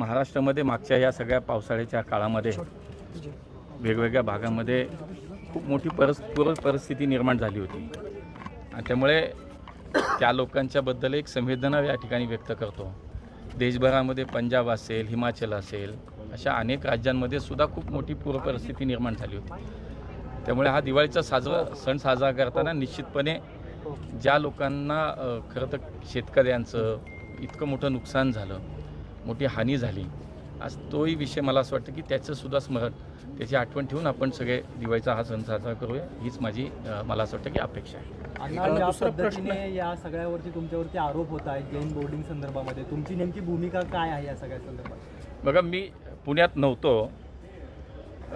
महाराष्ट्रामध्ये मागच्या या सगळ्या पावसाळ्याच्या काळामध्ये वेगवेगळ्या भागामध्ये खूप मोठी परस पूर परिस्थिती निर्माण झाली होती. आणि त्यामुळे त्या लोकांच्याबद्दल एक संवेदना या ठिकाणी व्यक्त करतो. देशभरामध्ये पंजाब असेल हिमाचल असेल अशा अनेक राज्यांमध्ये सुद्धा खूप मोठी पूर परिस्थिती निर्माण झाली होती. त्यामुळे हा दिवाळीचा साजरा सण साजरा करताना निश्चितपणे ज्या लोकांना खरं तर शेतकऱ्यांचं इतकं मोठं नुकसान झालं मोठी हानी झाली. आज तोही विषय मला असं वाटतं की त्याचं सुद्धा स्मरण त्याची आठवण ठेवून आपण सगळे दिवाळीचा हा सण साजरा करूया. हीच माझी मला असं वाटतं की अपेक्षा आहे. या सगळ्यावरती तुमच्यावरती आरोप होत आहेत जैन बोर्डिंग संदर्भामध्ये. तुमची नेमकी भूमिका काय आहे या सगळ्या संदर्भात? बघा मी पुण्यात नव्हतो.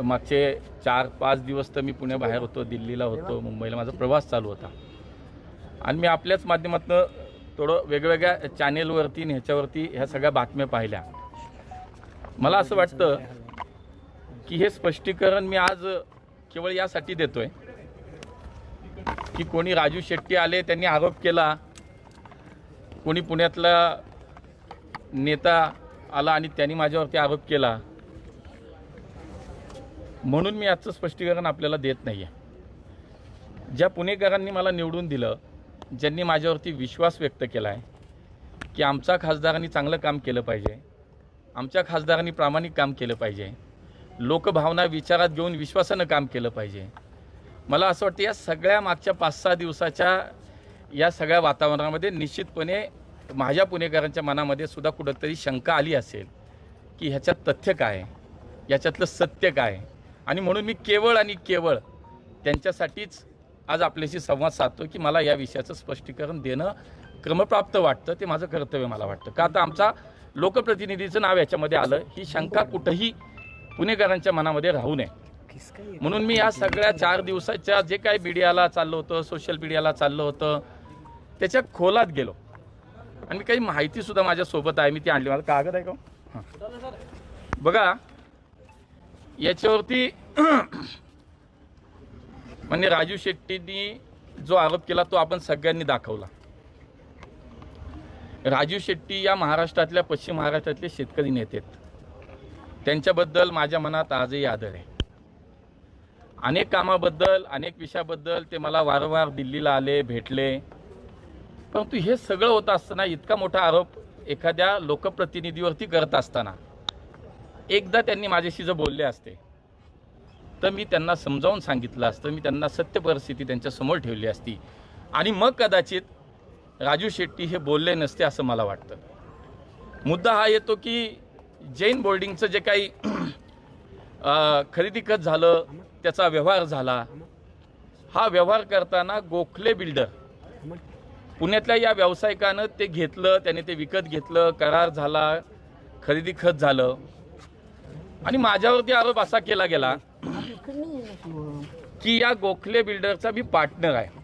मागचे चार पाच दिवस तर मी पुण्याबाहेर होतो दिल्लीला होतो मुंबईला. माझा प्रवास चालू होता. आणि मी आपल्याच माध्यमातून थोडं वेगवेगळ्या चॅनेलवरती आणि ह्याच्यावरती ह्या सगळ्या बातम्या पाहिल्या. मला असं वाटतं की हे स्पष्टीकरण मी आज केवळ यासाठी देतोय की कोणी राजू शेट्टी आले त्यांनी आरोप केला कोणी पुण्यातला नेता आला आणि त्यांनी माझ्यावरती आरोप केला. म्हणून मी याचं स्पष्टीकरण आपल्याला देत नाही आहे ज्या पुणेकरांनी मला निवडून दिलं ज्यांनी माझ्यावरती विश्वास व्यक्त केला आहे की आमच्या खासदारांनी चांगलं काम केलं पाहिजे आमच्या खासदारांनी प्रामाणिक काम केलं पाहिजे लोकभावना विचारात घेऊन विश्वासानं काम केलं पाहिजे. मला असं वाटतं या सगळ्या मागच्या पाच सहा दिवसाच्या या सगळ्या वातावरणामध्ये निश्चितपणे माझ्या पुणेकरांच्या मनामध्ये सुद्धा कुठंतरी शंका आली असेल की ह्याच्यात तथ्य काय याच्यातलं सत्य काय आणि म्हणून मी केवळ आणि केवळ त्यांच्यासाठीच आज आपल्याशी संवाद साधतो की मला या विषयाचं स्पष्टीकरण देणं क्रमप्राप्त वाटतं ते माझं कर्तव्य मला वाटतं. का आता आमचा लोकप्रतिनिधीचं नाव याच्यामध्ये आलं ही शंका कुठंही पुणेकरांच्या मनामध्ये राहू नये. म्हणून मी या सगळ्या चार दिवसाच्या जे काही मीडियाला चाललं होतं सोशल मीडियाला चाललं होतं त्याच्या खोलात गेलो. आणि काही माहिती सुद्धा आहे मी ती आणली. मला कागद आहे का हो? हां. बघा याच्यावरती म्हणजे राजू शेट्टींनी जो आरोप केला तो आपण सगळ्यांनी दाखवला. राजू शेट्टी या महाराष्ट्रातल्या पश्चिम महाराष्ट्रातले शेतकरी नेते आहेत. त्यांच्याबद्दल माझ्या मनात आजही आदर आहे. अनेक कामाबद्दल अनेक विषयाबद्दल ते मला वारंवार दिल्लीला आले भेटले. परंतु हे सगळं होत असताना इतका मोठा आरोप एखाद्या लोकप्रतिनिधीवरती करत असताना एकदा त्यांनी माझ्याशी जर बोलले असते तर मी त्यांना समजावून सांगितलं असतं. मी त्यांना सत्य परिस्थिती त्यांच्यासमोर ठेवली असती. आणि मग कदाचित राजू शेट्टी हे बोलले नसते असं मला वाटतं. मुद्दा हा येतो की जैन बोर्डिंगचं जे काही खरेदी खत झालं त्याचा व्यवहार झाला. हा व्यवहार करताना गोखले बिल्डर पुण्यातल्या या व्यावसायिकानं ते घेतलं त्याने ते विकत घेतलं करार झाला खरेदी खत झालं. आणि माझ्यावरती आरोप असा केला गेला की या गोखले बिल्डरचा मी पार्टनर आहे.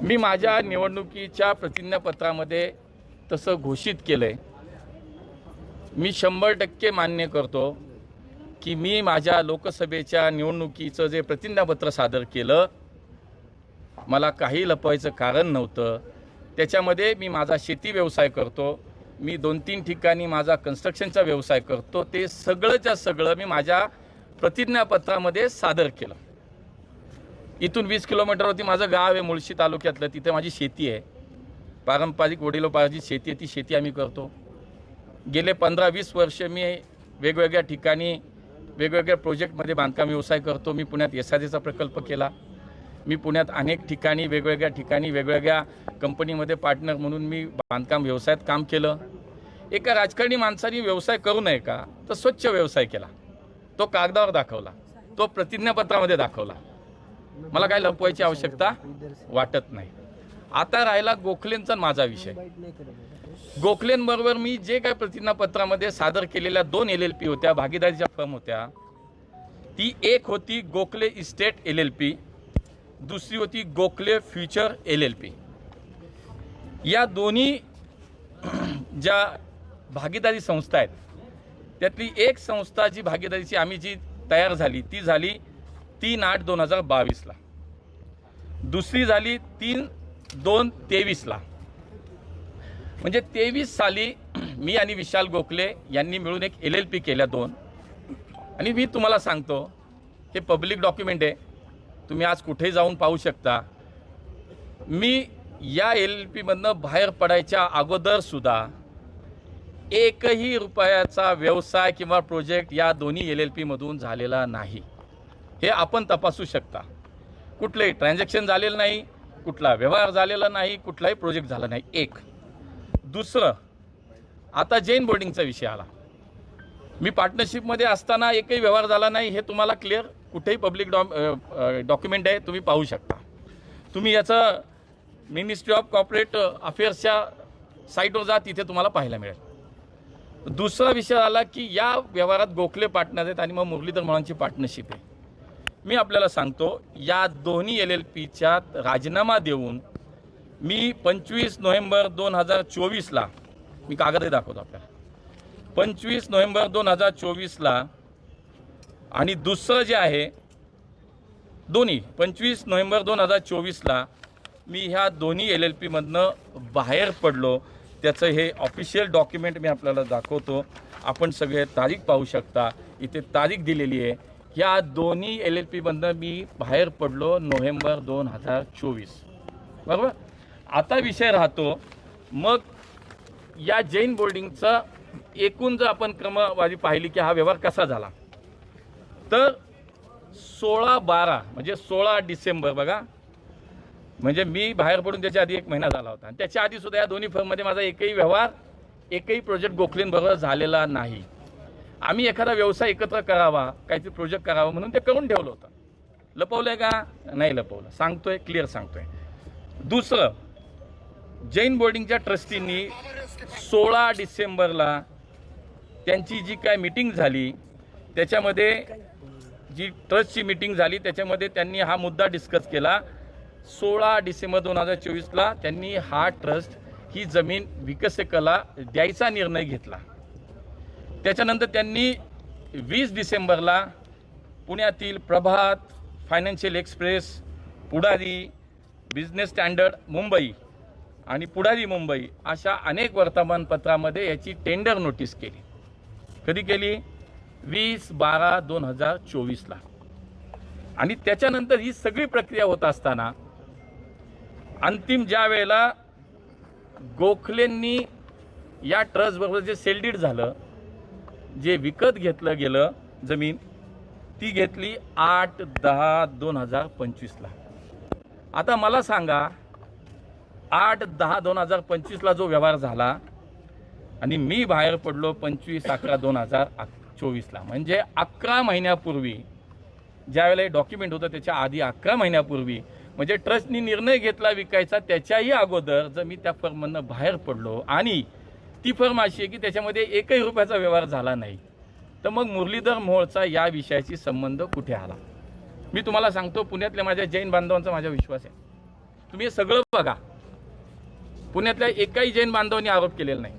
मी माझ्या निवडणुकीच्या प्रतिज्ञापत्रामध्ये तसं घोषित केलं आहे मी शंभर टक्के मान्य करतो की मी माझ्या लोकसभेच्या निवडणुकीचं जे प्रतिज्ञापत्र सादर केलं मला काही लपवायचं कारण नव्हतं. त्याच्यामध्ये मी माझा शेती व्यवसाय करतो मी दोन तीन ठिकाणी माझा कन्स्ट्रक्शनचा व्यवसाय करतो ते सगळंच्या सगळं मी माझ्या प्रतिज्ञापत्रामध्ये सादर केलं. इथून वीस किलोमीटरवरती माझं गाव आहे मुळशी तालुक्यातलं. तिथे माझी शेती आहे. पारंपरिक वडिलोपार्जित शेती आहे ती शेती आम्ही करतो. गेले पंधरा वीस वर्ष मी वेगवेगळ्या ठिकाणी वेगवेगळ्या प्रोजेक्टमध्ये बांधकाम व्यवसाय करतो. मी पुण्यात एस आर प्रकल्प केला. मी पुण्यात अनेक ठिकाणी वेगवेगळ्या ठिकाणी वेगवेगळ्या कंपनीमध्ये पार्टनर म्हणून मी बांधकाम व्यवसायात काम केलं. एका राजकारणी माणसाने व्यवसाय करू नये का? तर स्वच्छ व्यवसाय केला. तो कागदावर दाखवला. तो प्रतिज्ञापत्रामध्ये दाखवला. मला काय लपवायची आवश्यकता वाटत नाही. आता राहिला गोखलेंचा माझा विषय. गोखलेंबरोबर मी जे काय प्रतिज्ञापत्रामध्ये सादर केलेल्या दोन एल एल पी होत्या भागीदारीच्या फर्म होत्या. ती एक होती Gokhale estate L L P दुसरी होती Gokhale future L L P या दोन्ही ज्या भागीदारी संस्था आहेत त्यातली एक संस्था जी भागीदारीची आम्ही जी तयार झाली ती झाली तीन आठ दोन हजार बावीसला. दुसरी झाली तीन दोन तेवीसला. म्हणजे तेवीस साली मी आणि विशाल गोखले यांनी मिळून एक एल एल पी केल्या दोन. आणि मी तुम्हाला सांगतो हे पब्लिक डॉक्युमेंट आहे. तुम्ही आज कुठेही जाऊन पाहू शकता. मी या एल एल पीमधनं बाहेर पडायच्या अगोदरसुद्धा एकही रुपयाचा व्यवसाय किंवा प्रोजेक्ट या दोन्ही एल एल पीमधून झालेला नाही. हे आपण तपासू शकता. कुठलंही ट्रान्झॅक्शन झालेलं नाही कुठला व्यवहार झालेला नाही कुठलाही प्रोजेक्ट झाला नाही. एक. दुसरं आता जैन बोर्डिंगचा विषय आला. मी पार्टनरशिपमध्ये असताना एकही व्यवहार झाला नाही हे तुम्हाला क्लिअर कुठेही पब्लिक डॉ डॉक्युमेंट आहे तुम्ही पाहू शकता. तुम्ही याचं मिनिस्ट्री ऑफ कॉर्पोरेट अफेअर्सच्या साईटवर जा तिथे तुम्हाला पाहायला मिळेल. दुसरा विषय आला की या व्यवहारात गोखले पार्टनर आहेत आणि मग मुरलीधर मोळांची पार्टनरशिप आहे. मी आपल्याला सांगतो या दोन्ही एल एल पीच्या राजीनामा देऊन मी पंचवीस नोव्हेंबर दोन हजार चोवीसला मी कागदही दाखवतो आपल्याला. पंचवीस नोव्हेंबर दोन हजार चोवीसला आणि दुसरं जे आहे दोन्ही पंचवीस नोव्हेंबर दोन हजार चोवीसला मी ह्या दोन्ही एल एल पीमधनं बाहेर पडलो. त्याचं हे ऑफिशियल डॉक्युमेंट मी आपल्याला दाखवतो. आपण सगळे तारीख पाहू शकता. इथे तारीख दिलेली आहे. ह्या दोन्ही एल एल पीमधनं मी बाहेर पडलो नोव्हेंबर दोन हजार चोवीस. बरोबर? आता विषय राहतो. मग या जैन बोर्डिंगचा एकूण जर आपण क्रमवारी पाहिली की हा व्यवहार कसा झाला? तर सोळा बारा म्हणजे सोळा डिसेंबर बघा. म्हणजे मी बाहेर पडून त्याच्या आधी एक महिना झाला होता. आणि त्याच्या आधी सुद्धा या दोन्ही फर्ममध्ये माझा एकही व्यवहार एकही प्रोजेक्ट गोखलेंबरोबर झालेला नाही. आम्ही एखादा व्यवसाय एकत्र करावा काहीतरी प्रोजेक्ट करावा म्हणून ते करून ठेवलं होतं. लपवलंय का? नाही लपवलं. सांगतोय क्लिअर सांगतोय. दुसरं जैन बोर्डिंगच्या ट्रस्टींनी सोळा डिसेंबरला त्यांची जी काय मिटिंग झाली त्याच्यामध्ये जी ट्रस्टची मिटिंग झाली त्याच्यामध्ये त्यांनी हा मुद्दा डिस्कस केला. सोळा डिसेंबर दोन हजार चोवीसला त्यांनी हा ट्रस्ट ही जमीन विकसकला द्यायचा निर्णय घेतला. त्याच्यानंतर त्यांनी वीस डिसेंबरला पुण्यातील Prabhat Financial Express Pudhari Business Standard Mumbai आणि पुढारी मुंबई अशा अनेक वर्तमानपत्रामध्ये याची टेंडर नोटीस केली. कधी केली? वीस बारा दोन हजार चोवीसला. आणि त्याच्यानंतर ही सगळी प्रक्रिया होत असताना अंतिम ज्या वेळेला गोखलेंनी या ट्रस्टबरोबर जे सेलडीड झालं जे विकत घेतलं गेलं जमीन ती घेतली आठ दहा दोन हजार पंचवीसला. आता मला सांगा आठ दहा दोन हजार पंचवीसला जो व्यवहार झाला आणि मी बाहेर पडलो पंचवीस अकरा दोन हजार चोवीसला. म्हणजे अकरा महिन्यापूर्वी ज्यावेळेला हे डॉक्युमेंट होतं त्याच्या आधी अकरा महिन्यापूर्वी म्हणजे ट्रस्टनी निर्णय घेतला विकायचा त्याच्याही अगोदर जर मी त्या फर्ममधनं बाहेर पडलो आणि ती फर्म अशी आहे की त्याच्यामध्ये एकही रुपयाचा व्यवहार झाला नाही तर मग मुरलीधर मोहोळचा या विषयाशी संबंध कुठे आला? मी तुम्हाला सांगतो पुण्यातल्या माझ्या जैन बांधवांचा माझा विश्वास आहे. तुम्ही हे सगळं बघा. पुण्यातल्या एकाही जैन बांधवांनी आरोप केलेला नाही.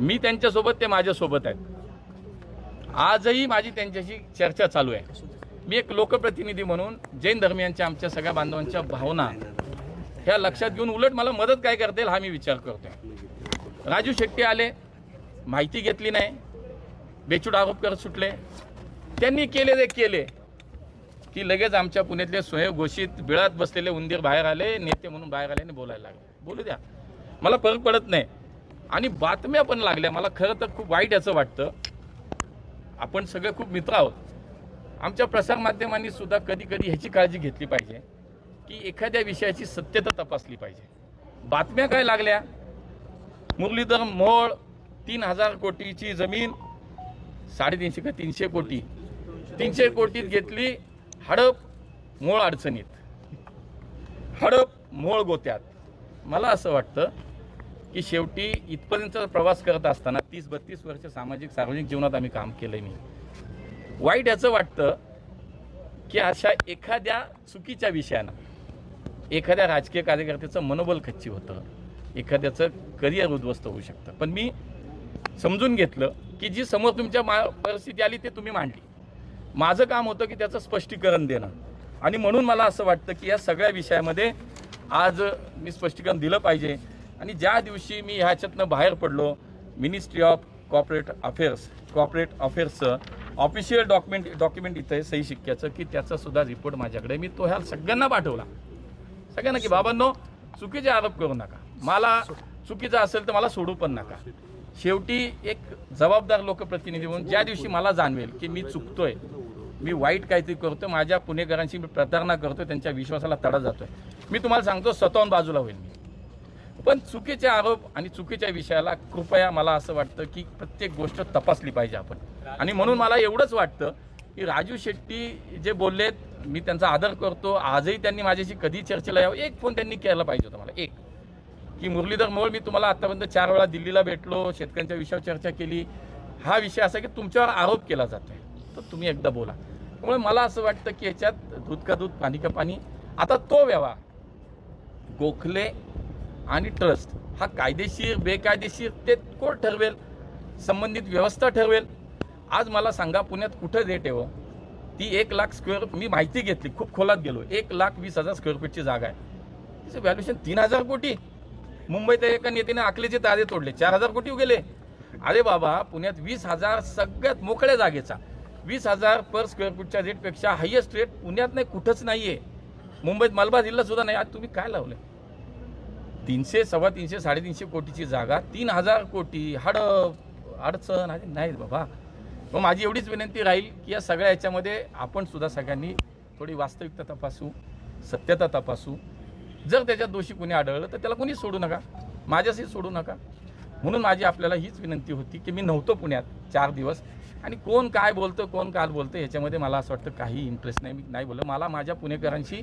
मी त्यांच्यासोबत ते माझ्यासोबत आहेत. आजही माझी त्यांच्याशी चर्चा चालू आहे. मी एक लोकप्रतिनिधी म्हणून जैन धर्मियांच्या आमच्या सगळ्या बांधवांच्या भावना ह्या लक्षात घेऊन उलट मला मदत काय करता येईल हा मी विचार करतोय. राजू शेट्टी आले माहिती घेतली नाही बेचूट आरोप करत सुटले. त्यांनी केले ते केले की लगेच आमच्या पुण्यातले स्वयंघोषित बिळात बसलेले उंदीर बाहेर आले नेते म्हणून बाहेर आले आणि बोलायला लागले. बोलू द्या. मला फरक पडत नाही. आणि बातम्या पण लागल्या. मला खरं तर खूप वाईट याचं वाटतं. आपण सगळे खूप मित्र आहोत. आमच्या प्रसारमाध्यमांनी सुद्धा कधी कधी ह्याची काळजी घेतली पाहिजे की एखाद्या विषयाची सत्यता तपासली पाहिजे. बातम्या काय लागल्या? मुरलीधर मोळ तीन हजार कोटीची जमीन साडेतीनशे का तीनशे कोटी. तीनशे कोटीत घेतली हडप मोळ अडचणीत. हडप मोळ गोत्यात. मला असं वाटतं की शेवटी इथपर्यंत प्रवास करत असताना तीस बत्तीस वर्ष सामाजिक सार्वजनिक जीवनात आम्ही काम केलं मी. वाईट याचं वाटतं की अशा एखाद्या चुकीच्या विषयानं एखाद्या राजकीय कार्यकर्त्याचं मनोबल खच्ची होतं एखाद्याचं करिअर उद्ध्वस्त होऊ शकतं. पण मी समजून घेतलं की जी समोर तुमच्या मा परिस्थिती आली ते तुम्ही मांडली. माझं काम होतं की त्याचं स्पष्टीकरण देणं. आणि म्हणून मला असं वाटतं की या सगळ्या विषयामध्ये आज मी स्पष्टीकरण दिलं पाहिजे. आणि ज्या दिवशी मी ह्याच्यातनं बाहेर पडलो ministry of corporate affairs corporate अफेअर्सचं official document document इथं आहे सही शिक्क्याचं की त्याचा सुद्धा रिपोर्ट माझ्याकडे मी तो ह्या सगळ्यांना पाठवला. सगळ्यांना की बाबांनो चुकीचे आरोप करू नका. मला चुकीचं असेल तर मला सोडू पण नका. शेवटी एक जबाबदार लोकप्रतिनिधी म्हणून ज्या दिवशी मला जाणवेल की मी चुकतोय मी वाईट काहीतरी करतो माझ्या पुणेकरांशी मी प्रतारणा करतो त्यांच्या विश्वासाला तडा जातोय. मी तुम्हाला सांगतो स्वतःहून बाजूला होईल मी. पण चुकीचे आरोप आणि चुकीच्या विषयाला कृपया मला असं वाटतं की प्रत्येक गोष्ट तपासली पाहिजे आपण. आणि म्हणून मला एवढंच वाटतं की राजू शेट्टी जे बोललेत मी त्यांचा आदर करतो. आजही त्यांनी माझ्याशी कधी चर्चेला यावं. एक फोन त्यांनी केला पाहिजे होता मला. एक. की मुरलीधर मोहोळ मी तुम्हाला आतापर्यंत चार वेळा दिल्लीला भेटलो शेतकऱ्यांच्या विषयावर चर्चा केली. हा विषय असा की तुमच्यावर आरोप केला जातोय. तर तुम्ही एकदा बोला. त्यामुळे मला असं वाटतं की याच्यात दूध का दूध पाणी का पाणी. आता तो व्यवहार. गोखले आणि ट्रस्ट हा कायदेशीर बेकायदेशीर ते कोण ठरवेल? संबंधित व्यवस्था ठरवेल. आज मला सांगा पुण्यात कुठं रेट आहे हो? ती एक लाख स्क्वेअर मी माहिती घेतली खूप खोलात गेलो. एक लाख वीस हजार स्क्वेअर फीटची जागा आहे. तिचं व्हॅल्युएशन तीन हजार कोटी. मुंबईत एका नेत्याने आखलेचे तारे तोडले चार हजार कोटी गेले. अरे बाबा पुण्यात वीस हजार सगळ्यात मोकळ्या जागेचा. वीस हजार पर स्क्वेअर फूटच्या रेटपेक्षा हायेस्ट रेट पुण्यात नाही कुठंच नाही आहे मुंबईत मलबार जिल्हा सुद्धा नाही. आज तुम्ही काय लावलंय? तीनशे सव्वा तीनशे साडेतीनशे कोटीची जागा तीन हजार कोटी हाड अडचण अरे नाही बाबा. मग माझी एवढीच विनंती राहील की या सगळ्या याच्यामध्ये आपण सुद्धा सगळ्यांनी थोडी वास्तविकता तपासू सत्यता तपासू. जर त्याच्यात दोषी कोणी आढळलं तर त्याला कोणी सोडू नका. माझ्याशी सोडू नका. म्हणून माझी आपल्याला हीच विनंती होती की मी नव्हतो पुण्यात चार दिवस. आणि कोण काय बोलतं कोण काय बोलतं ह्याच्यामध्ये मला असं वाटतं काही इंटरेस्ट नाही. मी नाही बोललं. मला माझ्या पुणेकरांशी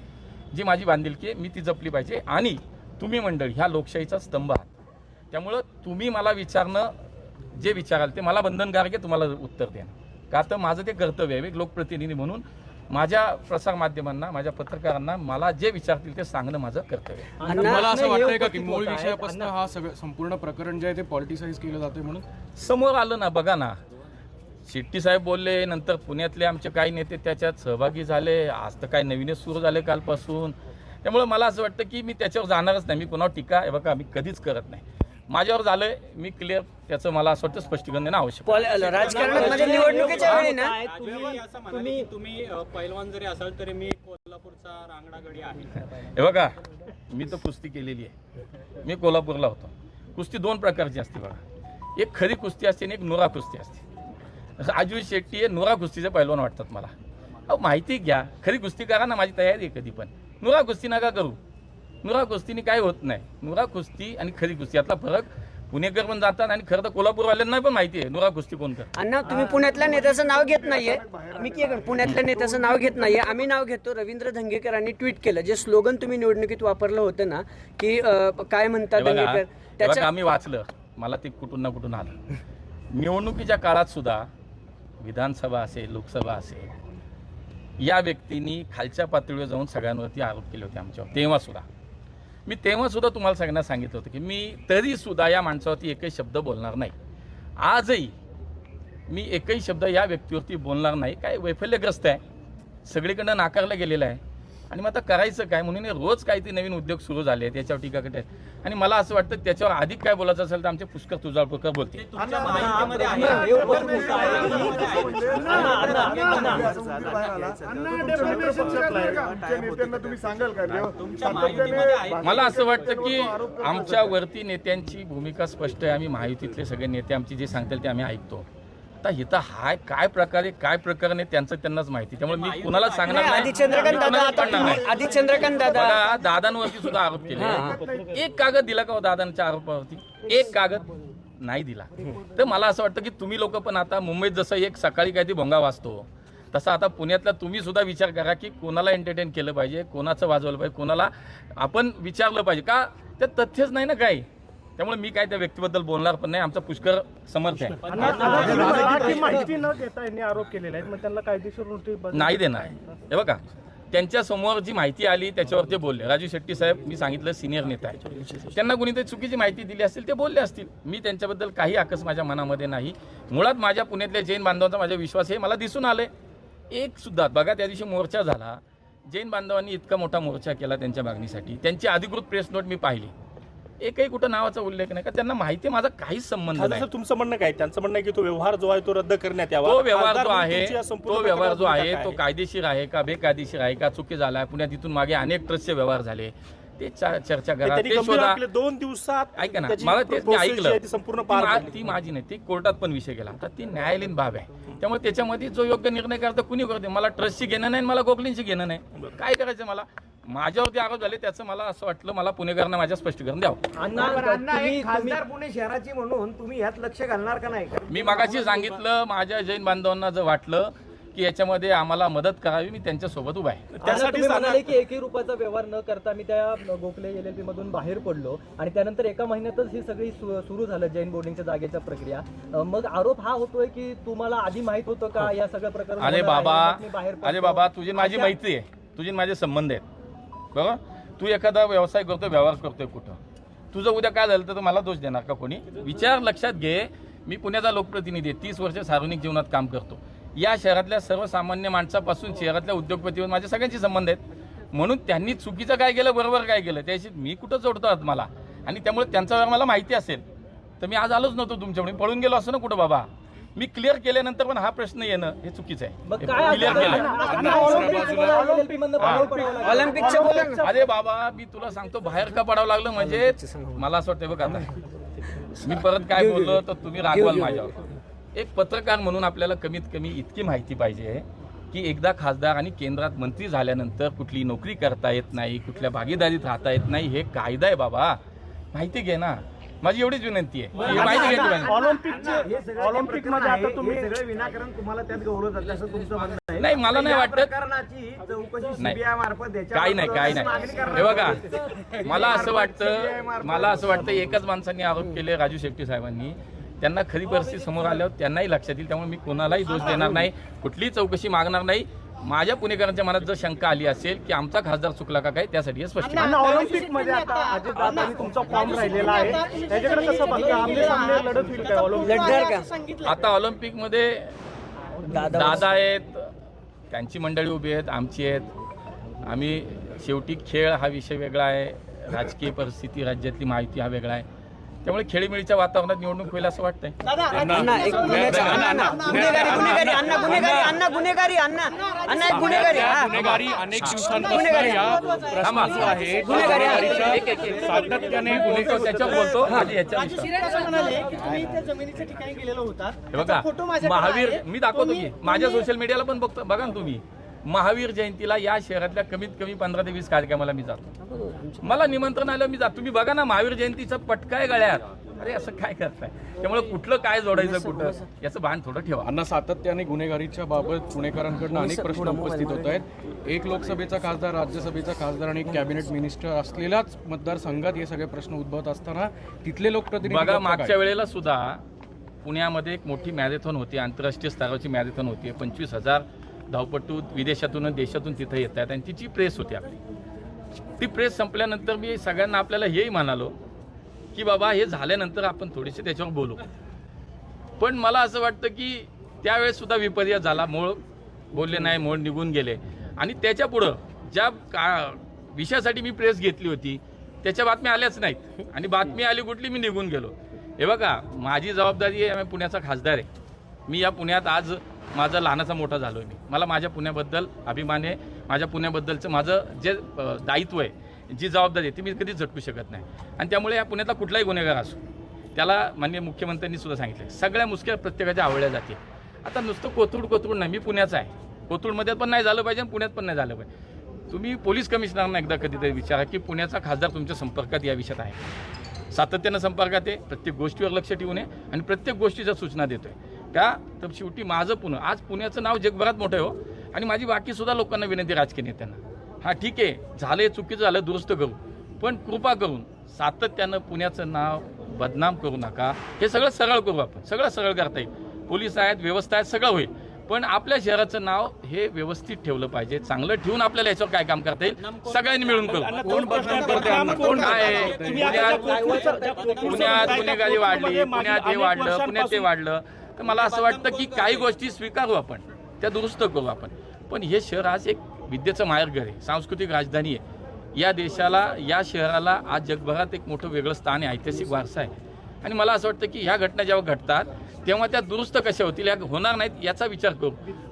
जी माझी बांधिलकी आहे मी ती जपली पाहिजे. आणि तुम्ही मंडळी ह्या लोकशाहीचा स्तंभ आहात. त्यामुळं तुम्ही मला विचारणं जे विचाराल ते मला बंधनकारक आहे तुम्हाला उत्तर देणं का तर माझं ते कर्तव्य आहे एक लोकप्रतिनिधी म्हणून माझ्या प्रसारमाध्यमांना माझ्या पत्रकारांना मला जे विचारतील ते सांगणं माझं कर्तव्य आहे. मला असं वाटतंय का की मूळ. विषयापासून हा सगळं संपूर्ण प्रकरण जे आहे ते पॉलिटिसाइज केलं जाते म्हणून? समोर आलं ना बघा ना. शेट्टी साहेब बोलले नंतर पुण्यातले आमचे काही नेते त्याच्यात सहभागी झाले. आज तर काय नवीनच सुरू झाले कालपासून. त्यामुळे मला असं वाटतं की मी त्याच्यावर जाणारच नाही. मी कुणावर टीका हे बघा मी कधीच करत नाही. माझ्यावर झालंय मी क्लिअर त्याचं मला असं वाटतं स्पष्टीकरण देणं आवश्यक आहे. पॉल- राजकारणात म्हणजे निवडणुकीच्या वेळी ना? काय तुम्ही तुम्ही असं म्हणा की तुम्ही अ, पैलवान जरी असाल तरी मी कोल्हापूरचा रांगडा गडी आहे. हे बघा मी तर कुस्ती केलेली आहे. मी कोल्हापूरला होतो. कुस्ती दोन प्रकारची असते बघा. एक खरी कुस्ती असते आणि एक नुरा कुस्ती असते. राजू शेट्टी हे नुरा कुस्तीचे पैलवान वाटतात मला. अहो माहिती घ्या. खरी कुस्ती करा ना माझी तयारी आहे कधी पण. नुरा कुस्ती नका करू. नुरा कुस्तीने काय होत नाही. नुरा कुस्ती आणि खरी कुस्ती यातला फरक पुणेकर पण जातात आणि खरं तर कोल्हापूरवाल्यांना पण माहिती आहे नुरा कुस्ती कोण करतं अण्णा तुम्ही पुण्यातल्या नेत्याचं नाव घेत नाहीये. मी की पुण्यातल्या नेत्याचं नाव घेत नाहीये. आम्ही नाव घेतो रवींद्र धंगेकरांनी ट्विट केलं. जे स्लोगन तुम्ही निवडणुकीत वापरलं होतं ना की अं, काय म्हणतात हे बघा दंगेकर हे बघा, त्याच्या आम्ही वाचलं. मला ते कुठून ना कुठून आलं. निवडणुकीच्या काळात सुद्धा विधानसभा असेल लोकसभा असेल या व्यक्तींनी खालच्या पातळीवर जाऊन सगळ्यांवरती आरोप केले होते आमच्यावर. तेव्हा सुद्धा. मी तेव्हा सुद्धा तुम्हाला सगळ्यांना सांगितलं होतं की मी तरी सुद्धा या माणसावरती एकही शब्द बोलणार नाही. आजही मी एकही शब्द या व्यक्तीवरती बोलणार नाही. काय वैफल्यग्रस्त आहे. सगळीकडनं नाकारलं गेलेलं आहे. आणि मग आता करायचं काय? म्हणून रोज काहीतरी नवीन उद्योग सुरू झाले आहेत याच्यावर टीका करत आहेत. आणि मला असं वाटतं त्याच्यावर अधिक काय बोलायचं असेल तर आमचे पुष्कर तुळजापूरकर आहे. मला असं वाटतं की आमच्या वरती नेत्यांची भूमिका स्पष्ट आहे. आम्ही महायुतीतले सगळे नेते आमची जे सांगतील ते आम्ही ऐकतो. आता इथं हाय काय प्रकारे काय प्रकरण आहे त्यांचं त्यांनाच माहिती. त्यामुळे मी कुणाला सांगणार नाही, नाही. आधी चंद्रकांत दादा कुणाला आता सांगणार तुम्ही नाही. आधी चंद्रकांत दादा. बघा दादांवरती सुद्धा आरोप केले. एक कागद दिला का हो दादांच्या आरोपावरती? एक कागद नाही दिला. तर मला असं वाटतं की तुम्ही लोक पण आता मुंबईत जसं एक सकाळी काय ती भोंगा वाजतो तसं आता पुण्यातला तुम्ही सुद्धा विचार करा की कोणाला एंटरटेन केलं पाहिजे कोणाचं वाजवलं पाहिजे कोणाला आपण विचारलं पाहिजे. का? त्यात तथ्यच नाही ना काही. त्यामुळे मी काय त्या व्यक्तीबद्दल बोलणार पण नाही आमचा पुष्कर समर्थ आहे माहिती न घेता यांनी आरोप केलेले आहेत मग त्यांना कायदेशीर नोटीस. नाही देणार हे बघा त्यांच्यासमोर जी माहिती आली त्याच्यावर ते बोलले राजू शेट्टी साहेब मी सांगितलं सिनियर नेता आहे त्यांना कुणीतरी चुकीची माहिती दिली असेल ते बोलले असतील मी त्यांच्याबद्दल काही आकस माझ्या मनामध्ये नाही मुळात माझ्या पुण्यातल्या जैन बांधवांचा माझा विश्वास हे मला दिसून आले एक सुद्धा बघा त्या दिवशी मोर्चा झाला जैन बांधवांनी इतका मोठा मोर्चा केला त्यांच्या मागणीसाठी त्यांची अधिकृत प्रेस नोट मी पाहिली एकही कुठं नावाचा उल्लेख नाही. का त्यांना माहिती माझा काहीच संबंध नाही. तुमचं म्हणणं काय? त्यांचं म्हणणं आहे की तो व्यवहार जो आहे तो रद्द करण्यात यावा. तो व्यवहार जो आहे तो व्यवहार जो आहे तो काय कायदेशीर आहे का बेकायदेशीर आहे का चुकी झाला आहे पुण्यात इथून मागे अनेक ट्रस्टचे व्यवहार झाले. ते चर्चा करा ते शोधा. दोन दिवसात ऐका ना मला तेच मी ऐकलं. संपूर्ण ती माझी नाही ती कोर्टात पण विषय गेला. आता ती न्यायालयीन बाब आहे. त्यामुळे त्याच्यामध्ये जो योग्य निर्णय करतो कुणी करते मला ट्रस्टशी घेणं नाही आणि मला गोखलींशी घेणं नाही. काय करायचं मला? माझ्यावरती आरोप झाले त्याचं मला असं वाटलं मला पुणेकरांना माझ्या स्पष्टीकरण द्यावं. अण्णा बरं, अण्णा तुम्ही- एक खासदार पुणे शहराची म्हणून तुम्ही यात लक्ष घालणार का नाही? मी मागाशी सांगितलं माझ्या जैन बांधवांना जर वाटलं की याच्यामध्ये आम्हाला मदत करावी मी त्यांच्यासोबत उभा आहे. त्यासाठी म्हणाले की एकही रुपयाचा व्यवहार न करता मी त्या गोखले एल एल पी मधून बाहेर पडलो आणि त्यानंतर एका महिन्यातच ही सगळी सु- सुरू झालं जैन बोर्डिंगच्या जागेच्या प्रक्रिया. मग आरोप हा होतोय की तुम्हाला आधी माहीत होतं का या सगळ्या प्रकार अरे बाबा अरे बाबा तुझी माझी मैत्री आहे. तुझी माझे संबंध आहेत. बरं तू एखादा व्यवसाय करतोय व्यवहार करतोय कुठं? तुझं उद्या काय झालं तर मला दोष देणार का कोणी? विचार लक्षात घे. मी पुण्याचा लोकप्रतिनिधी आहे. तीस वर्ष सार्वजनिक जीवनात काम करतो. या शहरातल्या सर्वसामान्य माणसापासून शहरातल्या उद्योगपतीवर माझे सगळ्यांचे संबंध आहेत. म्हणून त्यांनी चुकीचं काय केलं बरोबर काय केलं त्याशी मी कुठं जोडतो आहात मला? आणि त्यामुळे त्यांचा व्यवहार मला माहिती असेल. तर मी आज आलोच नव्हतो तुमच्यामुळे पळून गेलो असं ना कुठं बाबा? मी क्लिअर केल्यानंतर पण हा प्रश्न येणं हे चुकीचं आहे. मग हे काय क्लिअर केलं. अरे बाबा मी तुला सांगतो बाहेर का पडावं लागलं? म्हणजे मला असं वाटतं बघ आता. मी परत काय बोललो तर तुम्ही रागवाल माझ्यावर. एक पत्रकार म्हणून आपल्याला कमीत कमी इतकी माहिती पाहिजे की एकदा खासदार आणि केंद्रात मंत्री झाल्यानंतर कुठली नोकरी करता येत नाही कुठल्या भागीदारीत राहता येत नाही हे कायदा आहे बाबा. माहिती घे ना. माझी एवढीच विनंती आहे. ही माहिती घे तुम्ही ऑलिम्पिकचे ऑलिम्पिकमध्ये आता तुम्ही सगळं विनाकारण तुम्हाला त्यात गौरव जातं असं तुमचं म्हणणं आहे. नाही मला नाही वाटत नाही. सीबीआय मार्फत याच्या काही नाही काही नाही. हे बघा. मला असं वाटतं मला असं वाटतं एकच माणसांनी आरोप केले राजू शेट्टी साहेबांनी. त्यांना खरी परिस्थिती समोर आल्यावर त्यांनाही लक्षात येईल त्यामुळे मी कोणालाही दोष देणार नाही. कुठलीही चौकशी मागणार नाही. माझ्या पुणेकरांच्या मनात जर शंका आली असेल की आमचा खासदार चुकला का काय त्यासाठी हे स्पष्ट ऑलिम्पिकमध्ये आता तुमचा फॉर्म राहिलेला आहे. त्याच्याकडे कसं बघता? आमने सामने लढत होईल काय ऑलिम्पिक. लढणार का? आता ऑलिम्पिकमध्ये दादा दादा आहेत त्यांची मंडळी उभी आहेत आमची आहेत. आम्ही शेवटी खेळ हा विषय वेगळा आहे. राजकीय परिस्थिती राज्यातली माहिती हा वेगळा आहे. त्यामुळे खेळीमेळीच्या वातावरणात निवडणूक होईल असं वाटतंय. गुन्हेगारी गुन्हेगारी अनेक. सातत्याने बोलतो. हे. बघा महावीर. मी दाखवतो तुम्ही- की माझ्या सोशल मीडियाला पण बघतो. बघा ना तुम्ही. महावीर जयंतीला या शहरातल्या कमीत कमी पंधरा ते वीस कार्यक्रमाला मी जातो. मला निमंत्रण आलं मी जातो. तुम्ही बघा ना महावीर जयंतीचा पटकाय गळ्यात. अरे असं काय करताय? त्यामुळे कुठलं काय जोडायचं कुठं? याचं भान थोडं ठेवा. अण्णा सातत्याने गुन्हेगारीच्या बाबत पुणेकरांकडून अनेक प्रश्न उपस्थित होत आहेत. एक लोकसभेचा खासदार राज्यसभेचा खासदार आणि एक कॅबिनेट मिनिस्टर असलेल्याच मतदारसंघात हे सगळे प्रश्न उद्भवत असताना तिथले लोकप्रतिनिधी बघा मागच्या काय? वेळेला सुद्धा पुण्यामध्ये एक मोठी मॅरेथॉन होती आंतरराष्ट्रीय स्तरावरची मॅरेथॉन होती. पंचवीस हजार धावपटू विदेशातून देशातून तिथं येत आहेत. आणि तिची प्रेस होती आपली ती प्रेस संपल्यानंतर मी सगळ्यांना आपल्याला हेही म्हणालो की बाबा हे झाल्यानंतर आपण थोडेसे त्याच्यावर बोलू. पण मला असं वाटतं की त्यावेळेस सुद्धा विपर्यास झाला. मोळ बोलले नाही मोळ निघून गेले. आणि त्याच्या पुढं ज्या का विषयासाठी मी प्रेस घेतली होती त्याच्या बातम्या आल्याच नाहीत. आणि बातमी आली कुठली मी निघून गेलो. हे बघा माझी जबाबदारी आहे मी पुण्याचा खासदार आहे. मी या पुण्यात आज माझा लहानाचा मोठा झालो आहे मी. मला माझ्या पुण्याबद्दल अभिमान आहे. माझ्या पुण्याबद्दलचं माझं जे दायित्व आहे जी जबाबदारी आहे ती मी कधीच झटकू शकत नाही. आणि त्यामुळे या पुण्यातला कुठलाही गुन्हेगार असो त्याला माननीय मुख्यमंत्र्यांनी सुद्धा सांगितलं सगळ्या मुसक्या प्रत्येकाच्या आवडल्या जाते आता नुसतं कोथरूड कोथरूड नाही मी पुण्याचा आहे. कोथरूडमध्ये पण नाही झालं पाहिजे आणि पुण्यात पण नाही झालं पाहिजे. तुम्ही पोलीस कमिशनरना एकदा कधीतरी विचारा की पुण्याचा खासदार तुमच्या संपर्कात या विषयात आहे. सातत्यानं संपर्कात आहे प्रत्येक गोष्टीवर लक्ष ठेवून आहे आणि प्रत्येक गोष्टीच्या सूचना देतो आहे का तर शेवटी माझं पुणे आज पुण्याचं नाव जगभरात मोठं आहे हो आणि माझी बाकी सुद्धा लोकांना विनंती राजकीय नेत्यांना हा ठीक आहे झालं चुकीचं झालं दुरुस्त करू पण कृपा करून सातत्यानं पुण्याचं नाव बदनाम करू नका हे सगळं सरळ करू आपण सगळं सरळ करता येईल पोलीस आहेत व्यवस्था आहेत सगळं होईल पण आपल्या शहराचं नाव हे व्यवस्थित ठेवलं पाहिजे चांगलं ठेवून आपल्याला याच्यावर काय काम करता येईल सगळ्यांनी मिळून करू काय पुण्यात गुन्हेगारी वाढली पुण्यात हे वाढलं पुण्यात ते वाढलं तर मला असं वाटतं की काही गोष्टी स्वीकारू आपण त्या दुरुस्त करू आपण. पण हे शहर आज एक विद्येचं माहेरघर आहे सांस्कृतिक राजधानी आहे. या देशाला या शहराला आज जगभरात एक मोठं वेगळं स्थान आहे ऐतिहासिक वारसा आहे. आणि मला असं वाटतं की ह्या घटना जेव्हा घडतात तेव्हा त्या दुरुस्त कशा होतील या होणार नाहीत याचा विचार करू.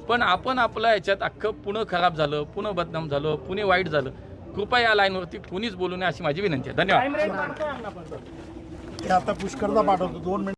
पण आपण आपल्या याच्यात अख्खं पुणं खराब झालं पुणं बदनाम झालं पुणे वाईट झालं. कृपया या लाईनवरती कुणीच बोलू नये अशी माझी विनंती आहे. धन्यवाद. आता पुष्करदा पाठवतो. दोन मिनिट